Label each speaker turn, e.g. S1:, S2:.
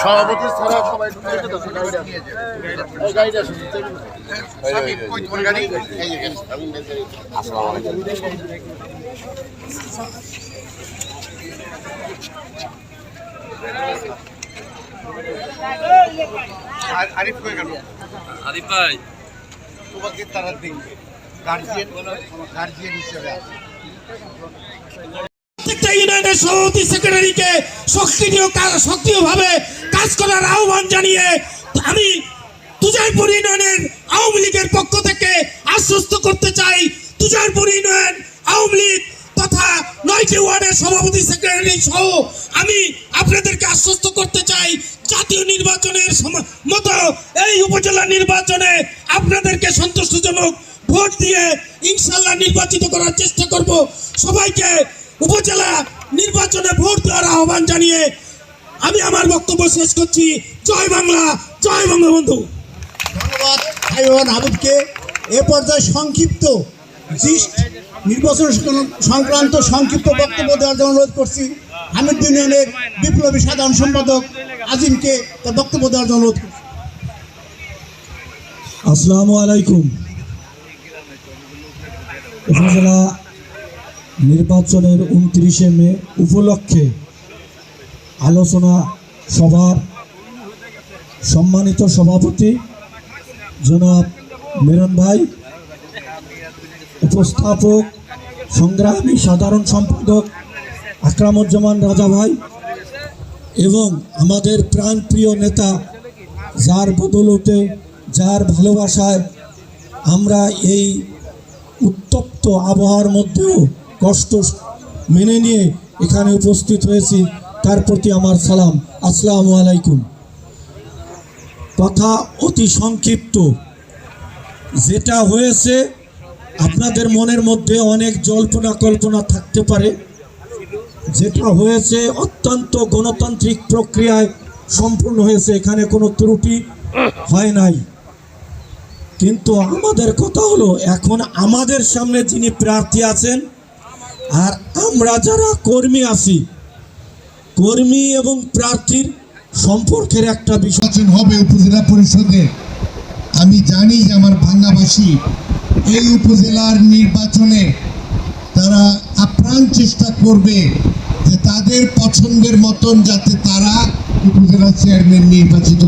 S1: সভাপতি ছাড়া সবাই ঢুকে গেছে তো, গাড়িটা আছে। এই গাড়িটা আছে, সাকিব, কই তোমার গাড়ি? এই যে, এখানে, আমি গাড়ি। আর- আরিফ কই গেল?
S2: আরিফ ভাই।
S1: তোমাকে তারা দেখবে গার্জিয়ান গার্জিয়ান হিসেবে
S3: প্রত্যেকটা ইউনিয়নের সভাপতি সেক্রেটারিকে সক্রিয় সক্রিয়ভাবে কাজ করার আহ্বান জানিয়ে আমি তুজারপুর ইউনিয়নের আওয়ামী লীগের পক্ষ থেকে আশ্বস্ত করতে চাই। তুজারপুর ইউনিয়ন আওয়ামী লীগ নয়টি ওয়ার্ডের সভাপতি সেক্রেটারি সহ আমি আপনাদেরকে আশ্বস্ত করতে চাই, জাতীয় নির্বাচনের মতো এই উপজেলা নির্বাচনে আপনাদেরকে সন্তুষ্টজনক ভোট দিয়ে ইনশাল্লাহ নির্বাচিত করার চেষ্টা করব। সবাইকে উপজেলা নির্বাচনে ভোট দেওয়ার আহ্বান জানিয়ে আমি আমার বক্তব্য শেষ করছি। জয় বাংলা, জয় বঙ্গবন্ধু।
S4: ধন্যবাদ এ পর্যায়ে সংক্ষিপ্ত জিস্ট নির্বাচন সংক্রান্ত সংক্ষিপ্ত বক্তব্য দেওয়ার জন্য অনুরোধ করছি। হামিদ ইউনিয়নের বিপ্লবী সাধারণ সম্পাদক আজিমকে তার বক্তব্য দেওয়ার জন্য অনুরোধ করছি।
S5: আসসালামু আলাইকুম। উপজেলা নির্বাচনের উনত্রিশে মে উপলক্ষে আলোচনা সভার সম্মানিত সভাপতি জনাব মেরন ভাই উপস্থাপক, সংগ্রামী সাধারণ সম্পাদক আকরামুজ্জামান রাজা ভাই এবং আমাদের প্রাণপ্রিয় নেতা যার বদলতে, যার ভালোবাসায় আমরা এই উত্তপ্ত আবহাওয়ার মধ্যেও কষ্ট মেনে নিয়ে এখানে উপস্থিত হয়েছি, তার প্রতি আমার সালাম। আসসালামু আলাইকুম। কথা অতি সংক্ষিপ্ত। যেটা হয়েছে আপনাদের মনের মধ্যে অনেক জল্পনা কল্পনা থাকতে পারে, যেটা হয়েছে অত্যন্ত গণতান্ত্রিক প্রক্রিয়ায় সম্পূর্ণ হয়েছে, এখানে কোনো ত্রুটি হয় নাই। কিন্তু আমাদের কথা হলো, এখন আমাদের সামনে যিনি প্রার্থী আছেন, আর আমরা যারা কর্মী আছি, কর্মী এবং প্রার্থীর সম্পর্কের একটা বিষয়।
S6: হবে উপজেলা পরিষদে। আমি জানি যে আমার ভাঙ্গাবাসী এই উপজেলার নির্বাচনে তারা আপ্রাণ চেষ্টা করবে যে তাদের পছন্দের মতন যাতে তারা উপজেলা চেয়ারম্যান নির্বাচিত